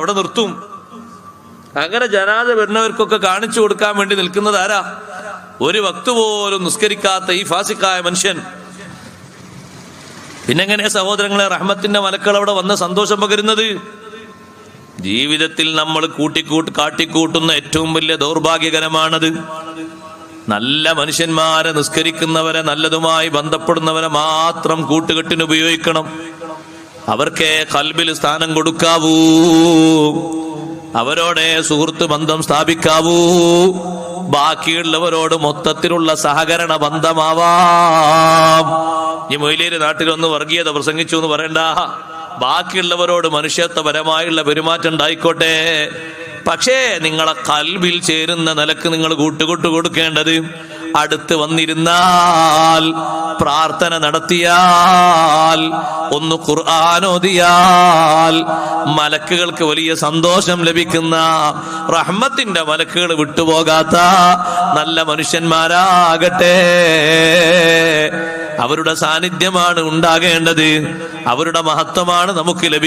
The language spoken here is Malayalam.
അവിടെ നിർത്തും. അങ്ങനെ ജനാദ വരുന്നവർക്കൊക്കെ കാണിച്ചു കൊടുക്കാൻ വേണ്ടി നിൽക്കുന്നത് ആരാ? ഒരു വക്ത് പോലും നിസ്കരിക്കാത്ത ഈ ഫാസിക്കായ മനുഷ്യൻ. പിന്നെങ്ങനെ സഹോദരങ്ങളെ റഹ്മത്തിന്റെ മലക്കൾ അവിടെ വന്ന് സന്തോഷം പകരുന്നത്? ജീവിതത്തിൽ നമ്മൾ കൂട്ടിക്കൂട്ട് കാട്ടിക്കൂട്ടുന്ന ഏറ്റവും വലിയ ദൗർഭാഗ്യകരമാണത്. നല്ല മനുഷ്യന്മാരെ നിസ്കരിക്കുന്നവരെ നല്ലതുമായി ബന്ധപ്പെടുന്നവരെ മാത്രം കൂട്ടുകെട്ടിന് ഉപയോഗിക്കണം. അവർക്കേ കൽബിൽ സ്ഥാനം കൊടുക്കാവൂ. അവരോടെ സുഹൃത്ത് ബന്ധം സ്ഥാപിക്കാവൂ. ബാക്കിയുള്ളവരോട് മൊത്തത്തിലുള്ള സഹകരണ ബന്ധമാവാം. ഈ മൊയിലേര് നാട്ടിലൊന്ന് വർഗീയത പ്രസംഗിച്ചു എന്ന് പറയണ്ട. ബാക്കിയുള്ളവരോട് മനുഷ്യത്വപരമായുള്ള പെരുമാറ്റം ഉണ്ടായിക്കോട്ടെ. പക്ഷേ നിങ്ങളെ കൽബിൽ ചേരുന്ന നിലയ്ക്ക് നിങ്ങൾ കൂട്ടുകൂട്ട് കൊടുക്കേണ്ടത് അടുത്ത് വന്നിരുന്നാൽ പ്രാർത്ഥന നടത്തിയാൽ ഒന്ന് ഖുർആാനോദിയാൽ മലക്കുകൾക്ക് വലിയ സന്തോഷം ലഭിക്കുന്ന റഹ്മത്തിന്റെ മലക്കുകൾ വിട്ടുപോകാത്ത നല്ല മനുഷ്യന്മാരാകട്ടെ. അവരുടെ സാന്നിധ്യമാണ് ഉണ്ടാകേണ്ടത്. അവരുടെ മഹത്വമാണ് നമുക്ക് ലഭിക്കുന്നത്